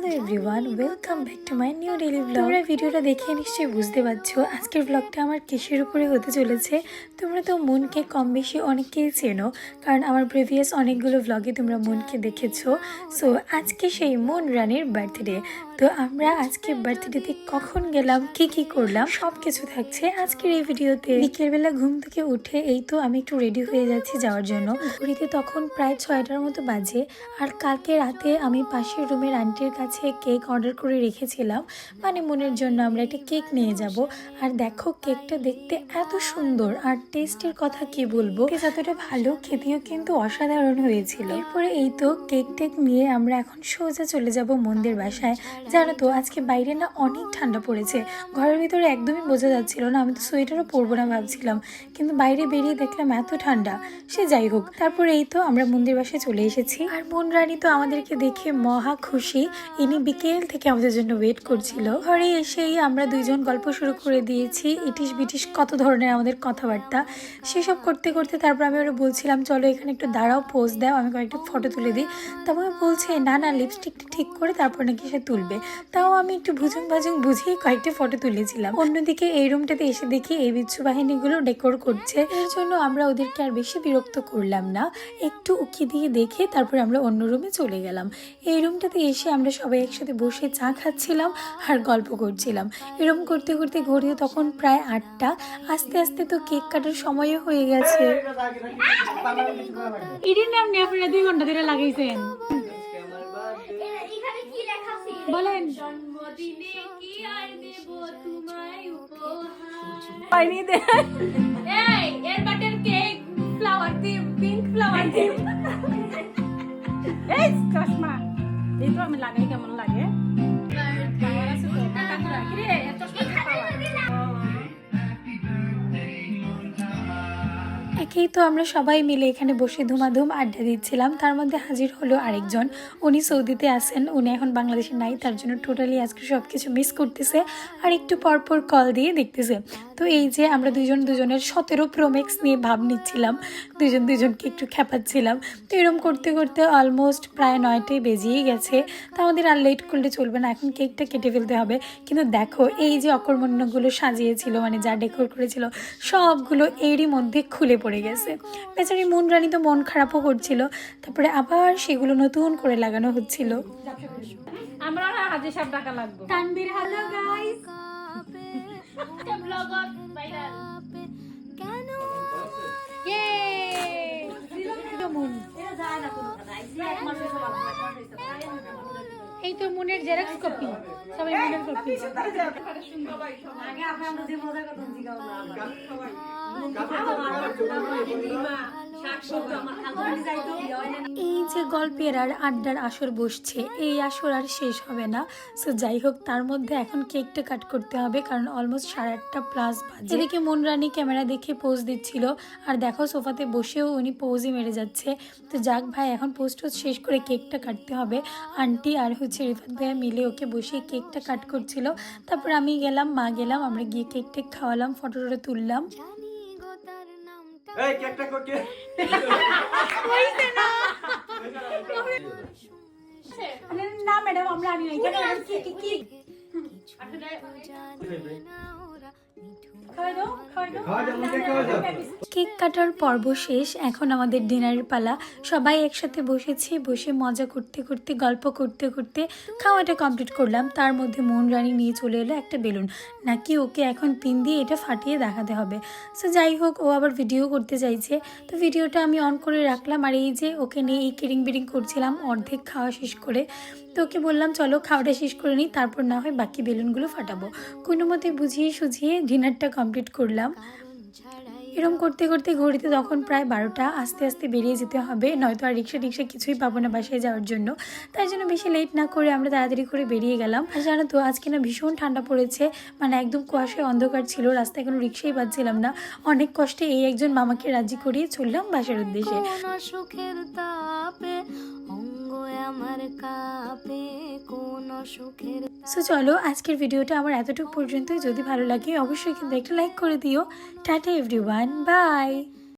Hello everyone welcome back to my new daily vlog তোমরা ভিডিওটা দেখে নিশ্চয়ই বুঝতে পারছ, আজকের ব্লগটা আমার কিসের উপরে হতে চলেছে। তোমরা তো মনকে কম বেশি অনেকেই চেনো, কারণ আমার প্রিভিয়াস অনেকগুলো ব্লগে তোমরা মনকে দেখেছ। সো আজকে সেই মন রানের বার্থডে তো আমরা আজকে বার্থডেতে কখন গেলাম, কি কি করলাম সব কিছু থাকছে আজকের এই ভিডিওতে। বিকেলবেলা ঘুম থেকে উঠে এই তো আমি একটু রেডি হয়ে যাচ্ছি যাওয়ার জন্য। ঘড়িতে তখন প্রায় ছয়টার মতো বাজে আর কালকে রাতে আমি পাশের রুমের আন্টির কাছে কেক অর্ডার করে রেখেছিলাম। মানে মনের জন্য আমরা একটা কেক নিয়ে যাব। আর দেখো কেকটা দেখতে এত সুন্দর আর টেস্টের কথা কি বলব? যতটা ভালো, খেতেও কিন্তু অসাধারণ হয়েছিল। এরপরে এই তো কেক টেক নিয়ে আমরা এখন সোজা চলে যাব মন্দির বাসায়। জানো তো, আজকে বাইরে না অনেক ঠান্ডা পড়েছে। ঘরের ভিতরে একদমই বোঝা যাচ্ছিল না, আমি তো সোয়েটারও পরবো না ভাবছিলাম। কিন্তু বাইরে বেরিয়ে দেখলাম এত ঠান্ডা, সে যাই হোক। তারপরে এই তো আমরা মন্দির বাসায় চলে এসেছি। আর মন রানী তো আমাদেরকে দেখে মহা খুশি। ইনি বিকেল থেকে আমাদের জন্য ওয়েট করছিল। ঘরে এসেই আমরা দুইজন গল্প শুরু করে দিয়েছি। ইটিশ বিটিশ কত ধরনের আমাদের কথাবার্তা। সেসব করতে করতে তারপর আমি ওরা বলছিলাম, চলো এখানে একটু দাঁড়াও পোজ দাও, আমি কয়েকটা ফটো তুলে দিই। তারপর বলছে, না না লিপস্টিকটা ঠিক করে তারপর নাকি সে তুলবে। তাও আমি একটু ভুজুং ভাজুং বুঝিয়ে কয়েকটা ফটো তুলেছিলাম। অন্যদিকে এই রুমটাতে এসে দেখি এই বিচ্ছু বাহিনীগুলো ডেকোর করছে। এর জন্য আমরা ওদেরকে আর বেশি বিরক্ত করলাম না। একটু উকি দিয়ে দেখে তারপর আমরা অন্য রুমে চলে গেলাম। এই রুমটাতে এসে আমরা সবাই একসাথে বসে চা খাচ্ছিলাম আর গল্প করছিলাম। এরকম করতে করতে ঘড়িতে তখন প্রায় আটটা। আস্তে আস্তে তো কেক কাটার সময়ও হয়ে গেছে। ইডির নাম নিয়ে আপনারা দুই ঘণ্টা ধরে লাগাইছেন। বলেন। জন্মদিনে কি আর দেব তোমায় উপহার? পাইনি দে। এই এর বাটার কেক ফ্লাওয়ার দিম পিঙ্ক ফ্লাওয়ার দিম এই চশমা। এই তো আমি লাগাই কেমন লাগে? একেই তো আমরা সবাই মিলে এখানে বসে ধুমাধুম আড্ডা দিচ্ছিলাম। তার মধ্যে হাজির হলো আরেকজন। উনি সৌদিতে আছেন, উনি এখন বাংলাদেশে নাই, তার জন্য টোটালি আজকে সব কিছু মিস করতেছে। আর একটু পরপর কল দিয়ে দেখতেছে। তো এই যে আমরা দুজন দুজনের সতেরো প্রোমেক্স নিয়ে ভাব নিচ্ছিলাম দুজন দুজনকে একটু খেপাচ্ছিলাম। তো এরম করতে করতে অলমোস্ট প্রায় নয়টাই বেজিয়ে গেছে। তা আমাদের আর লেট করলে চলবে না এখন কেকটা কেটে ফেলতে হবে। কিন্তু দেখো এই যে অকর্মণ্যগুলো সাজিয়েছিল মানে যা ডেকোর করেছিল সবগুলো এরই মধ্যে খুলে পড়ে গেছে। বেচারি মন রানী তো মন খারাপও করছিল তারপরে আবার সেগুলো নতুন করে লাগানো হচ্ছিল। আমরা হাজার টাকা লাগবে Tanvir hello guys vlogger viral এই তো মনের জেরক্স কপি সবাই মনের কপি এই যে গল্পের আর আড্ডার আসর বসছে, এই আসর আর শেষ হবে না। সো যাই হোক, তার মধ্যে এখন কেকটা কাট করতে হবে, কারণ অলমোস্ট সাড়ে আটটা প্লাস বাজে। এদিকে মন রানী ক্যামেরা দেখে পোজ দিচ্ছিল, আর দেখো সোফাতে বসেও উনি পোজই মেরে যাচ্ছে। তো যাক ভাই, এখন পোজ টোজ শেষ করে কেকটা কাটতে হবে। আন্টি আর হচ্ছে রিফাত ভাইয়া মিলে ওকে বসে কেকটা কাট করছিল। তারপর আমি গেলাম, মা গেলাম, আমরা গিয়ে কেক টেক খাওয়ালাম ফটো টটো তুললাম। এই কেকটা কোকে না। ম্যাডাম আমরা আনি নাই। কি কি কি? খাওয়াই কেক কাটার পর্ব শেষ, এখন আমাদের ডিনারের পালা। সবাই একসাথে বসেছি, বসে মজা করতে করতে, গল্প করতে করতে খাওয়াটা কমপ্লিট করলাম। তার মধ্যে মন রানী নিয়ে চলে এলো একটা বেলুন। নাকি ওকে এখন পিন দিয়ে এটা ফাটিয়ে দেখাতে হবে। সো যাই হোক, ও আবার ভিডিও করতে চাইছে। তো ভিডিওটা আমি অন করে রাখলাম। আর এই যে ওকে নিয়ে এই কিরিং বিরিং করছিলাম অর্ধেক খাওয়া শেষ করে। তো ওকে বললাম, চলো খাওয়াটা শেষ করে নিই, তারপর না হয় বাকি বেলুনগুলো ফাটাবো। কোনো মতে বুঝিয়ে সুঝিয়ে ডিনারটা কমপ্লিট করলাম। এরম করতে করতে ঘড়িতে তখন প্রায় বারোটা। আস্তে আস্তে বেরিয়ে যেতে হবে, নয়তো আর রিক্সা টিক্সা কিছুই পাবো না বাসায় যাওয়ার জন্য। তাই জন্য বেশি লেট না করে আমরা তাড়াতাড়ি করে বেরিয়ে গেলাম। আর জানো তো, আজকে না ভীষণ ঠান্ডা পড়েছে। মানে একদম কুয়াশায় অন্ধকার ছিল, রাস্তায় কোনো রিক্সাই পাচ্ছিলাম না। অনেক কষ্টে এই একজন মামাকে রাজি করিয়ে চললাম বাসার উদ্দেশ্যে। সুখের আমার কাপে, কোন সুখের সো চলো আজকের ভিডিওটা আমার এতটুকু পর্যন্ত যদি ভালো লাগে, অবশ্যই কিন্তু একটা লাইক করে দিও। Tata everyone bye